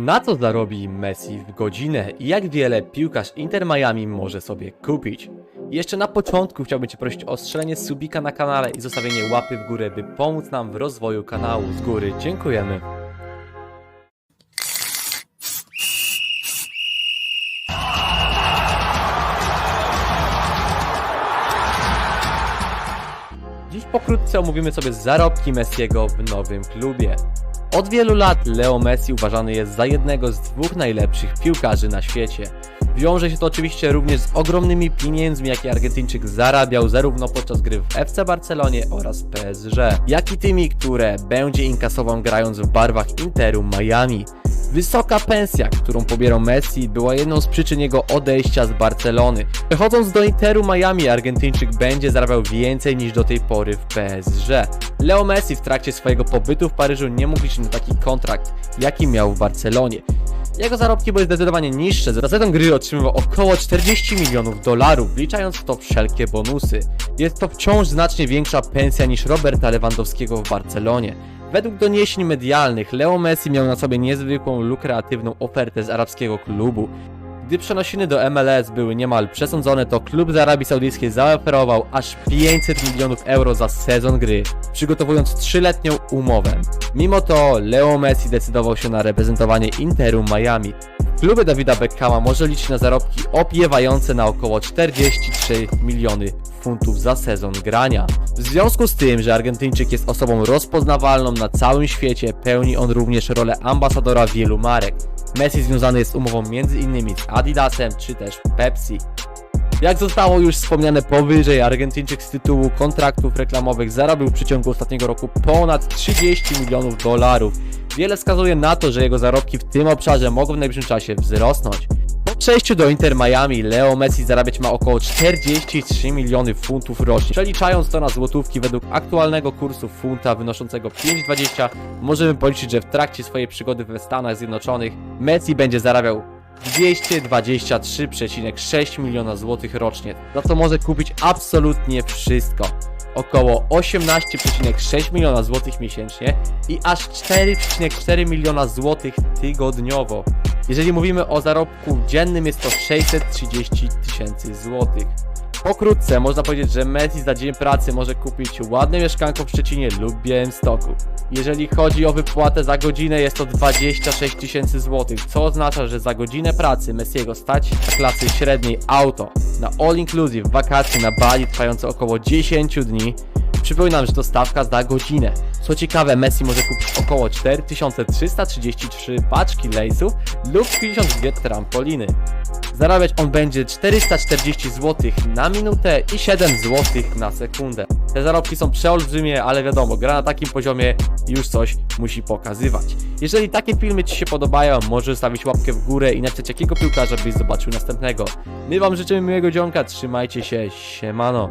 Na co zarobi Messi w godzinę i jak wiele piłkarz Inter Miami może sobie kupić? Jeszcze na początku chciałbym Cię prosić o strzelenie subika na kanale i zostawienie łapy w górę, by pomóc nam w rozwoju kanału. Z góry dziękujemy. Dziś pokrótce omówimy sobie zarobki Messiego w nowym klubie. Od wielu lat Leo Messi uważany jest za jednego z dwóch najlepszych piłkarzy na świecie. Wiąże się to oczywiście również z ogromnymi pieniędzmi, jakie Argentyńczyk zarabiał zarówno podczas gry w FC Barcelonie oraz PSG, jak i tymi, które będzie inkasował grając w barwach Interu Miami. Wysoka pensja, którą pobierał Messi, była jedną z przyczyn jego odejścia z Barcelony. Przechodząc do Interu Miami, Argentyńczyk będzie zarabiał więcej niż do tej pory w PSG. Leo Messi w trakcie swojego pobytu w Paryżu nie mógł liczyć na taki kontrakt, jaki miał w Barcelonie. Jego zarobki były zdecydowanie niższe, za sezon gry otrzymywał około 40 milionów dolarów, wliczając w to wszelkie bonusy. Jest to wciąż znacznie większa pensja niż Roberta Lewandowskiego w Barcelonie. Według doniesień medialnych Leo Messi miał na sobie niezwykłą, lukratywną ofertę z arabskiego klubu. Gdy przenosiny do MLS były niemal przesądzone, to klub z Arabii Saudyjskiej zaoferował aż 500 milionów euro za sezon gry, przygotowując trzyletnią umowę. Mimo to Leo Messi decydował się na reprezentowanie Interu Miami. W klubie Dawida Beckhama może liczyć na zarobki opiewające na około 43 miliony funtów za sezon grania. W związku z tym, że Argentyńczyk jest osobą rozpoznawalną na całym świecie, pełni on również rolę ambasadora wielu marek. Messi związany jest umową m.in. z Adidasem czy też Pepsi. Jak zostało już wspomniane powyżej, Argentyńczyk z tytułu kontraktów reklamowych zarobił w przeciągu ostatniego roku ponad 30 milionów dolarów. Wiele wskazuje na to, że jego zarobki w tym obszarze mogą w najbliższym czasie wzrosnąć. Przejściu do Inter Miami, Leo Messi zarabiać ma około 43 miliony funtów rocznie. Przeliczając to na złotówki według aktualnego kursu funta wynoszącego 5,20, możemy policzyć, że w trakcie swojej przygody we Stanach Zjednoczonych Messi będzie zarabiał 223,6 miliona złotych rocznie, za co może kupić absolutnie wszystko. Około 18,6 miliona złotych miesięcznie i aż 4,4 miliona złotych tygodniowo. Jeżeli mówimy o zarobku dziennym, jest to 630 tysięcy złotych. Pokrótce można powiedzieć, że Messi za dzień pracy może kupić ładne mieszkanko w Szczecinie lub Białymstoku. Jeżeli chodzi o wypłatę za godzinę, jest to 26 tysięcy złotych, co oznacza, że za godzinę pracy Messiego stać na klasy średniej auto na all inclusive wakacje na Bali trwające około 10 dni. Przypominam, że to stawka za godzinę. Co ciekawe, Messi może kupić około 4333 paczki lejsów lub 52 trampoliny. Zarabiać on będzie 440 zł na minutę i 7 zł na sekundę. Te zarobki są przeolbrzymie, ale wiadomo, gra na takim poziomie już coś musi pokazywać. Jeżeli takie filmy Ci się podobają, możesz zostawić łapkę w górę i napisać jakiego piłkarza byś zobaczył następnego. My Wam życzymy miłego dzionka, trzymajcie się, siemano.